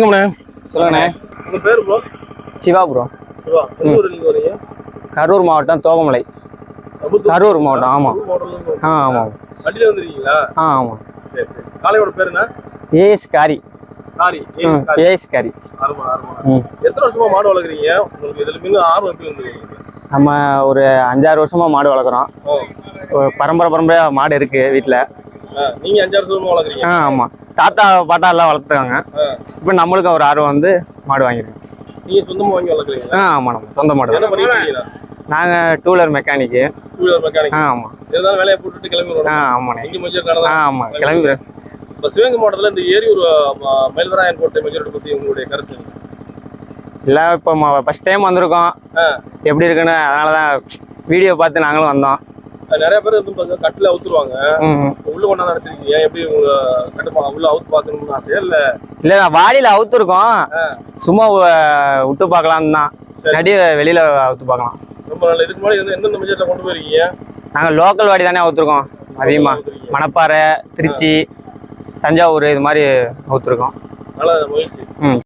சொல்லுங்கண்ணே. உங்க பேர் ப்ரோ சிவா ப்ரோ கரூர் மாவட்டம் தோகமலை. கரூர் மாவட்டம் ஆமாம் ஆ ஆமாம் வண்டியில வந்துருக்கீங்களா? ஆ ஆமாம் சரி சரி. காளையோட பேர் என்ன? ஏஎஸ் காரி. காரி. ஏஎஸ் காரி. எத்தனை வருஷமா மாடு வளர்க்குறீங்க? உங்களுக்கு இதுல மீண்டும் ஆர்வம் எப்படி வந்துருக்கீங்க நம்ம ஒரு அஞ்சாறு வருஷமாக மாடு வளர்க்குறோம். ஒரு பரம்பரை பரம்பரையாக மாடு இருக்குது வீட்டில் நீங்க அஞ்சாறு வருஷமா வளர்க்குறீங்க. ஆ ஆமாம் தாத்தா பாட்டா எல்லாம் வளர்த்துருக்காங்க இப்போ நம்மளுக்கும் ஒரு ஆர்வம் வந்து மாடு வாங்கியிருக்கோம் நீங்க சொந்தமா வாங்கி வளர்க்குறீங்களா? ஆ நம்ம சொந்த மாடு என்ன பண்ணிட்டு இருக்கீங்க? நாங்கள் two wheeler mechanic two wheeler mechanic ஆ ஆமாம் இருந்தாலும் வேலையை போட்டுட்டு கிளம்பி ஆ வரும் எங்க மெஜர் ஆ ஆமாம் கிளம்பி இப்போ சிவகங்கை மாவட்டத்துல இந்த ஏரியூர் மயில்வராயன் கோட்டை மெஜாரிட்டி பத்தி உங்களுடைய கருத்து இல்லை இப்போ ஃபஸ்ட் டைம் வந்திருக்கோம். எப்படி இருக்குன்னு அதனால தான் வீடியோ பார்த்து நாங்களும் வந்தோம். நிறைய பேர் வந்து பாத்தீங்கன்னா கட்டில அவுத்துருவாங்க. உள்ள கொண்டாந்து நினைச்சிருக்கீங்க எப்படி உங்க கட்டுப்பா உள்ள அவுத்து பார்க்கணும்னு ஆசையா இல்ல? இல்ல நான் வாடியில அவுத்துருக்கோம். சும்மா விட்டு பார்க்கலாம்னு தான். சரி. நடி வெளியில அவுத்து பார்க்கலாம். ரொம்ப நல்ல இதுக்கு முன்னாடி எந்தெந்த மெஜர்ல கொண்டு போயிருக்கீங்க? நாங்க லோக்கல் வாடி தானே அவுத்துருக்கோம். அதிகமா. மணப்பாறை திருச்சி தஞ்சாவூர் இது மாதிரி அவுத்துருக்கோம். நல்ல முயற்சி. ம்.